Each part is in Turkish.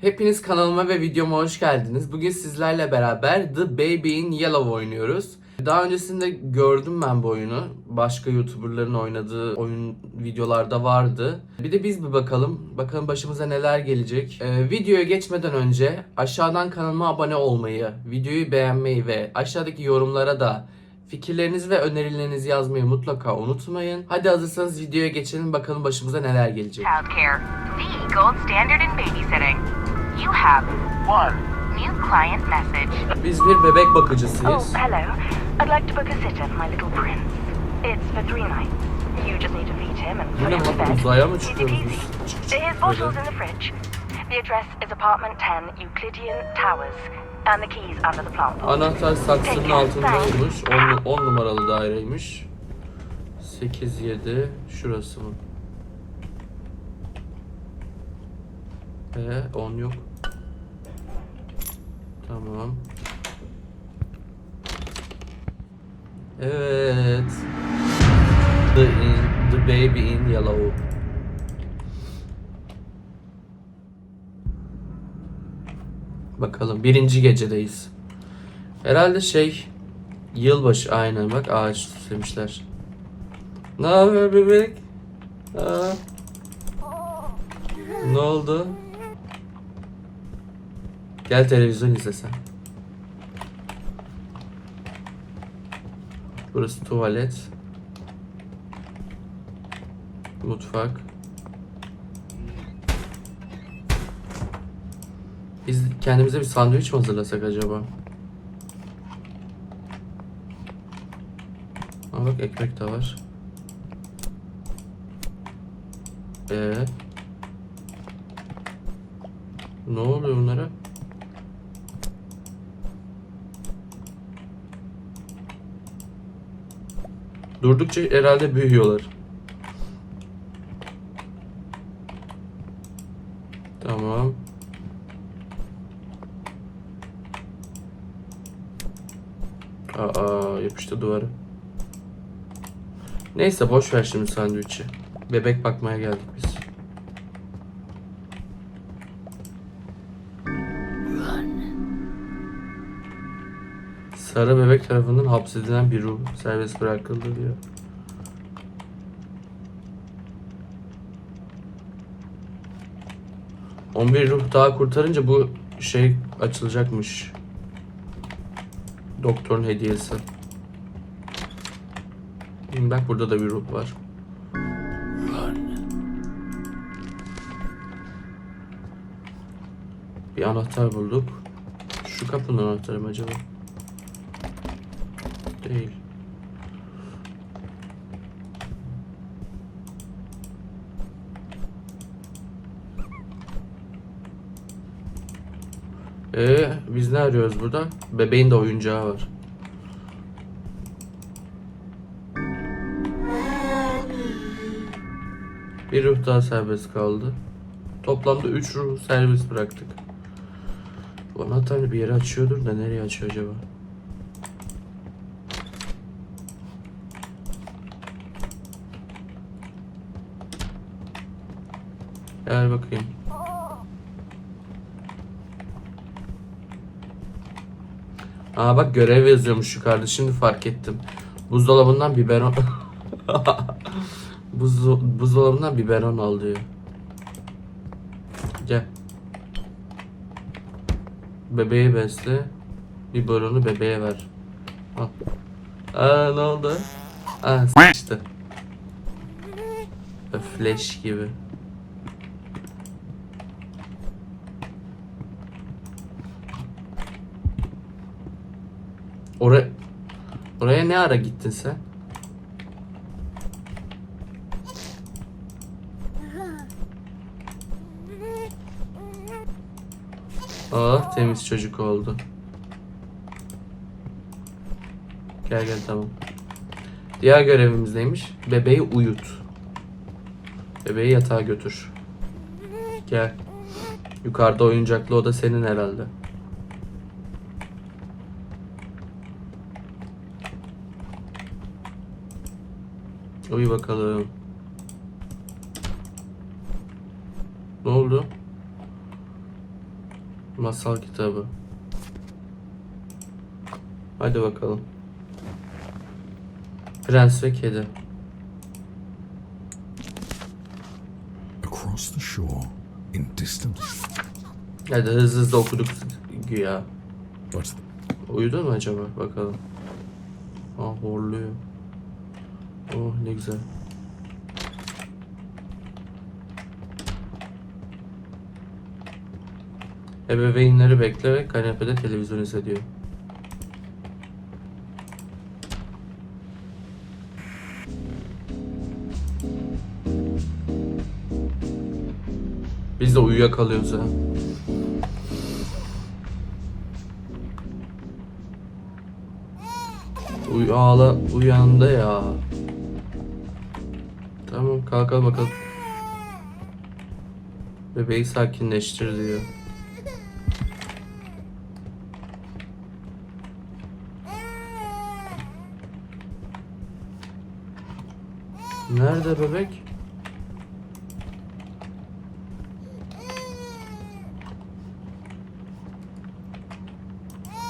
Hepiniz kanalıma ve videoma hoş geldiniz. Bugün sizlerle beraber The Baby in Yellow oynuyoruz. Daha öncesinde gördüm ben bu oyunu. Başka YouTuber'ların oynadığı oyun videolarda vardı. Bir de biz bir bakalım. Bakalım başımıza neler gelecek. Ee, videoya geçmeden önce aşağıdan kanalıma abone olmayı, videoyu beğenmeyi ve aşağıdaki yorumlara da fikirlerinizi ve önerilerinizi yazmayı mutlaka unutmayın. Hadi hazırsanız videoya geçelim bakalım başımıza neler gelecek. Childcare, the gold standard in babysitting. You have One. new client message. Biz bir bebek Oh, bakıcısıyız. hello. I'd like to book a sitter for my little prince. It's for three nights. You just need to feed him and put him to bed. uzaya mı çıkıyoruz biz? His bottles in the fridge. The address is apartment 10 Euclidean Towers. And the keys under the plant pot. Anahtar saksının altındaymış. 10 numaralı daireymiş. 8 7 şurası mı? Ee 10 yok. Tamam. Evet. The, in, the baby in yellow. Bakalım birinci gecedeyiz. Herhalde şey yılbaşı aynen bak ağaç süslemişler. Ne haber bebek? Aa. Ne oldu? Gel televizyon izle sen. Burası tuvalet. Mutfak. Biz kendimize bir sandviç mi hazırlasak acaba? Aa bak ekmek de var. Ee. Ne oluyor bunlara? Durdukça herhalde büyüyorlar. Tamam. Aa yapıştı duvara. Neyse boş ver şimdi sandviçi. Bebek bakmaya geldik biz. Sarı bebek tarafından hapsedilen bir ruh serbest bırakıldı diyor. On bir ruh daha kurtarınca bu şey açılacakmış. Doktorun hediyesi. Bak burada da bir ruh var. Bir anahtar bulduk. Şu kapının anahtarı mı acaba? Değil. Ee, biz ne arıyoruz burada? Bebeğin de oyuncağı var. Bir ruh daha serbest kaldı. Toplamda 3 ruh serbest bıraktık. Bu anahtar bir yere açıyordur da nereye açıyor acaba? Gel bakayım. Aa bak görev yazıyormuş yukarıda şimdi fark ettim. Buzdolabından biberon... Buz, buzdolabından biberon al diyor. Gel. Bebeği besle. Biberonu bebeğe ver. Al. Aa ne oldu? Aa sıçtı. Flash gibi. Oraya Oraya ne ara gittin sen? Ah temiz çocuk oldu. Gel gel tamam. Diğer görevimiz neymiş? Bebeği uyut. Bebeği yatağa götür. Gel. Yukarıda oyuncaklı oda senin herhalde. Uyu bakalım. Ne oldu? Masal kitabı. Hadi bakalım. Prens ve Kedi. Across the shore, in distant Hadi hızlı hızlı okuduk güya. Uyudun mu acaba? Bakalım. Ah horluyor. Oh ne güzel. Ebeveynleri bekle ve kanepede televizyon izliyor. Biz de uyuyakalıyoruz ha. Uy ağla uyandı ya. Tamam kalkalım bakalım. Bebeği sakinleştir diyor. Nerede bebek?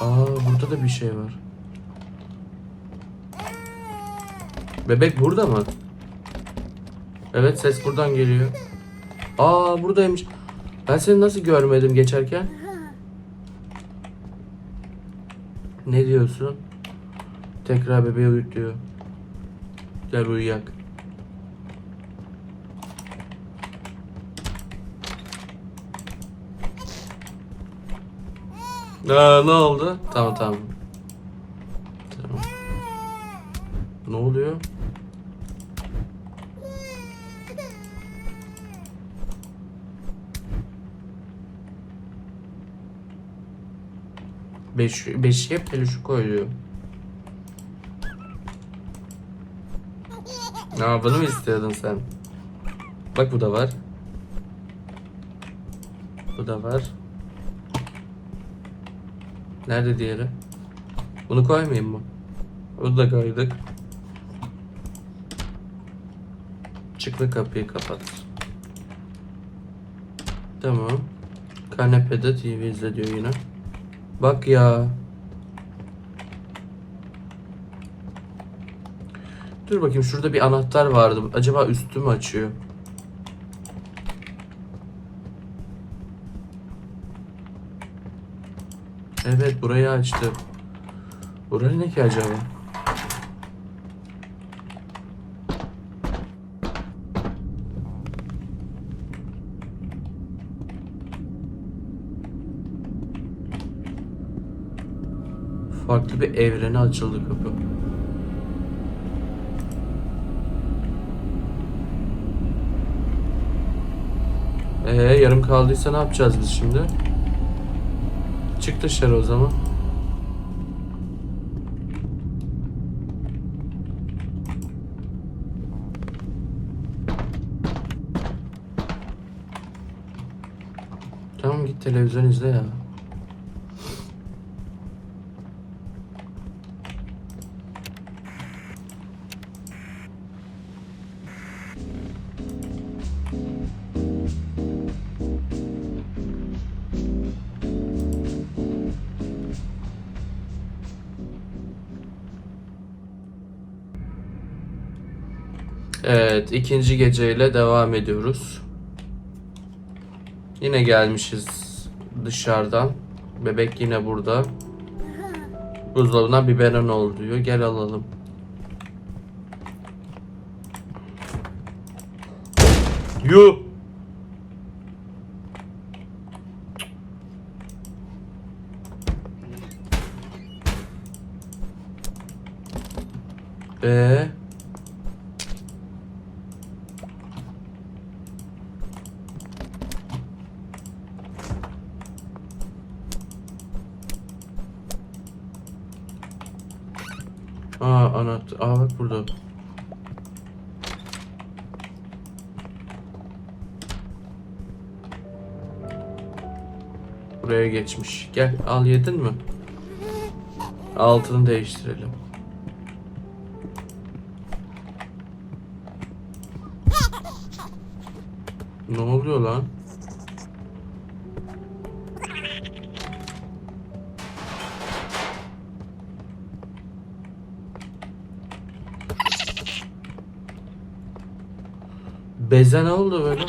Aa burada da bir şey var. Bebek burada mı? Evet ses buradan geliyor. Aa buradaymış. Ben seni nasıl görmedim geçerken? Ne diyorsun? Tekrar bebeği uyut diyor. Gel uyuyak. Aa, ne oldu? Tamam tamam. Tamam. Ne oluyor? Beş, beşiğe peluşu koyuyor. Aa bunu mu istiyordun sen? Bak bu da var. Bu da var. Nerede diğeri? Bunu koymayayım mı? Onu da koyduk. Çık kapıyı kapat. Tamam. Kanepede TV izle diyor yine. Bak ya. Dur bakayım şurada bir anahtar vardı. Acaba üstü mü açıyor? Evet burayı açtı. Burası ne ki acaba? Farklı bir evrene açıldı kapı. Ee, yarım kaldıysa ne yapacağız biz şimdi? Çık dışarı o zaman. Tamam git televizyon izle ya. Evet, ikinci geceyle devam ediyoruz. Yine gelmişiz dışarıdan. Bebek yine burada. Buzdolabına biberon ol diyor. Gel alalım. Yu. Ee. Aa anahtar. Aa bak burada. Buraya geçmiş. Gel al yedin mi? Altını değiştirelim. Ne oluyor lan? Bize ne oldu böyle?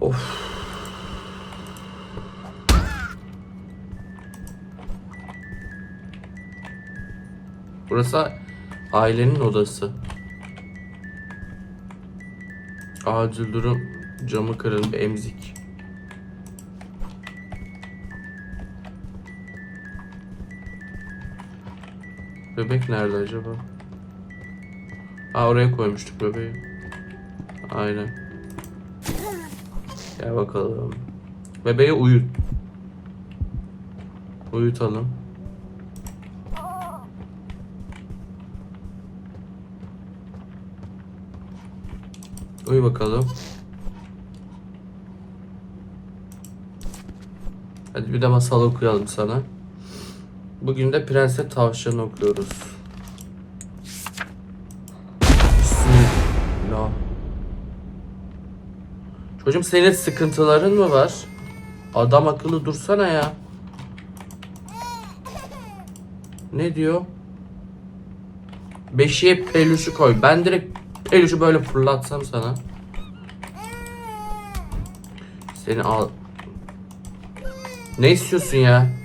Of. Burası ailenin odası. Acil durum camı kırıldı emzik. Bebek nerede acaba? Ha oraya koymuştuk bebeği. Aynen. Gel bakalım. Bebeği uyut. Uyutalım. Uyu bakalım. Hadi bir de masal okuyalım sana. Bugün de Prenses Tavşan'ı okuyoruz. Bismillah. Çocuğum senin sıkıntıların mı var? Adam akıllı dursana ya. Ne diyor? Beşiğe peluşu koy. Ben direkt peluşu böyle fırlatsam sana. Seni al. Ne istiyorsun ya?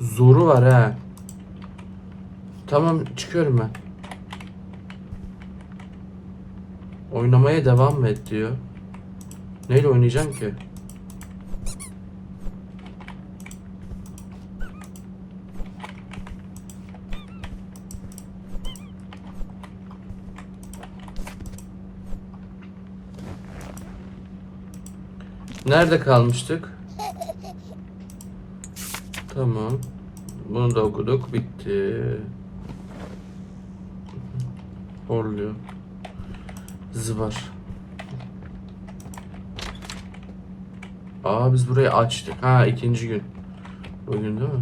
Zoru var ha. Tamam çıkıyorum ben. Oynamaya devam mı et diyor. Neyle oynayacağım ki? Nerede kalmıştık? Tamam. Bunu da okuduk. Bitti. Horluyor. Zıbar. Aa biz burayı açtık. Ha ikinci gün. Bugün değil mi?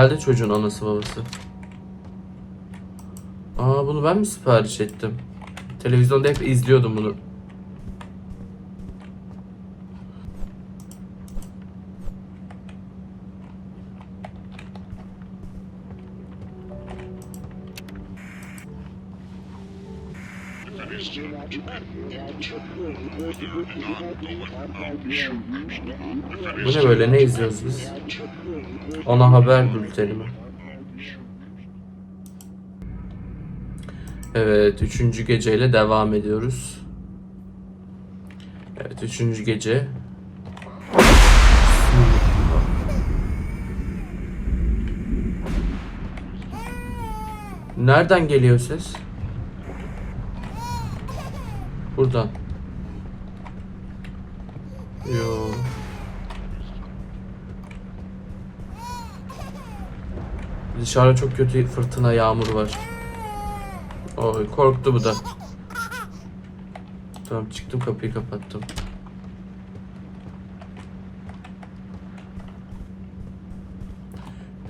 Geldi çocuğun anası babası. Aa bunu ben mi sipariş ettim? Televizyonda hep izliyordum bunu. Bu ne böyle ne izliyoruz biz? Ana haber bülteni mi? Evet, üçüncü geceyle devam ediyoruz. Evet, üçüncü gece. Nereden geliyor ses? Buradan. Yo. Dışarıda çok kötü fırtına, yağmur var. Oy korktu bu da. Tamam çıktım kapıyı kapattım.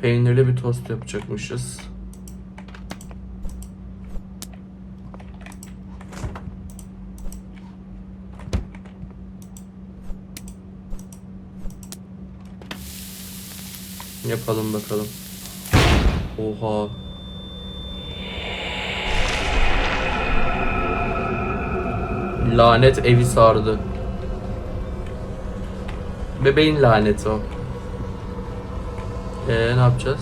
Peynirli bir tost yapacakmışız. Yapalım bakalım. Oha. Lanet evi sardı. Bebeğin laneti o. Ee ne yapacağız?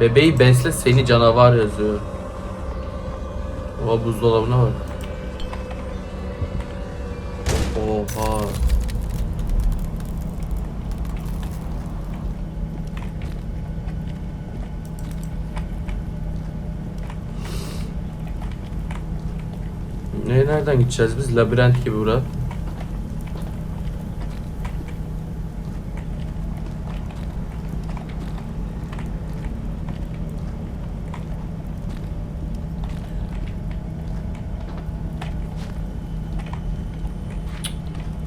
Bebeği besle seni canavar yazıyor. Oha buzdolabına bak. Oha. Ne nereden gideceğiz biz? Labirent gibi bura.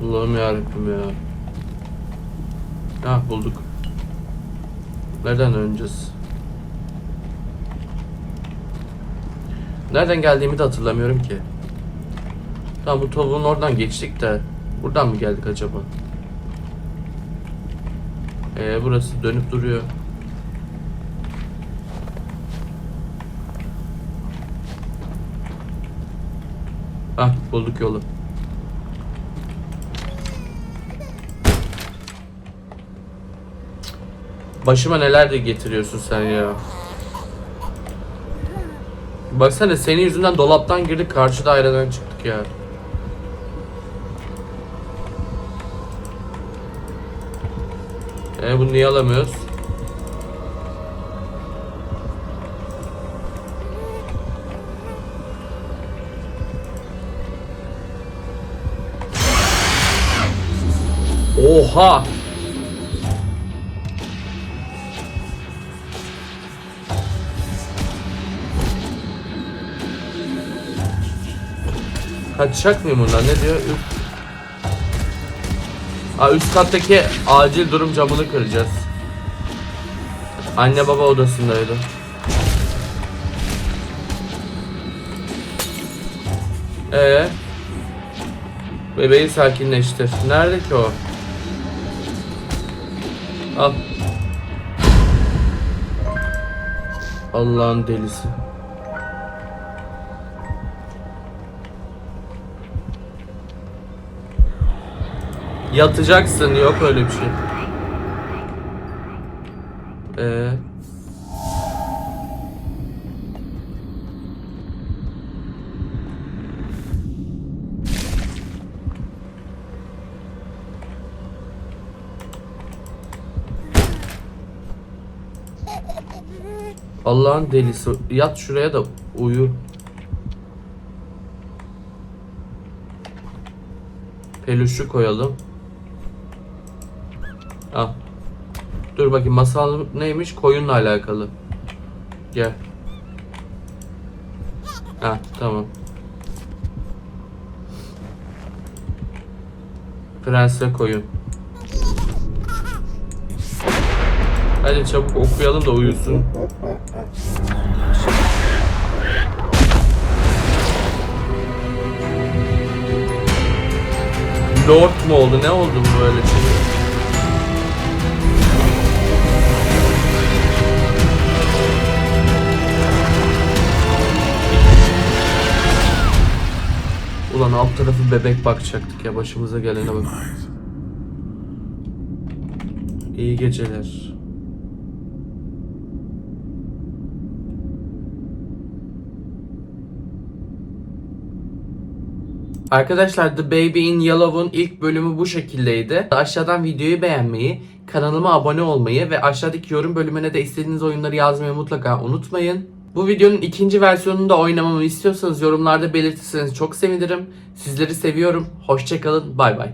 Allah'ım yarabbim ya. Ah bulduk. Nereden döneceğiz? Nereden geldiğimi de hatırlamıyorum ki. Tamam bu tavuğun oradan geçtik de. Buradan mı geldik acaba? Ee, burası dönüp duruyor. Ah bulduk yolu. Başıma neler de getiriyorsun sen ya. Baksana senin yüzünden dolaptan girdik karşı daireden çıktık ya. E bunu niye alamıyoruz? Oha! Kaçacak mıyım bundan? Ne diyor? Üst... Aa, üst kattaki acil durum camını kıracağız. Anne baba odasındaydı. Ee, bebeği sakinleştir. Nerede ki o? Al. Allah'ın delisi. Yatacaksın yok öyle bir şey. Ee. Allah'ın delisi. Yat şuraya da uyu. Peluşu koyalım. Al. Dur bakayım masal neymiş? Koyunla alakalı. Gel. Ha tamam. Prens ve koyun. Hadi çabuk okuyalım da uyusun. Lord mu oldu? Ne oldu bu böyle şey? Ulan alt tarafı bebek bakacaktık ya başımıza gelene bak. İyi geceler. Arkadaşlar The Baby in Yellow'un ilk bölümü bu şekildeydi. Aşağıdan videoyu beğenmeyi, kanalıma abone olmayı ve aşağıdaki yorum bölümüne de istediğiniz oyunları yazmayı mutlaka unutmayın. Bu videonun ikinci versiyonunu da oynamamı istiyorsanız yorumlarda belirtirseniz çok sevinirim. Sizleri seviyorum. Hoşçakalın. Bay bay.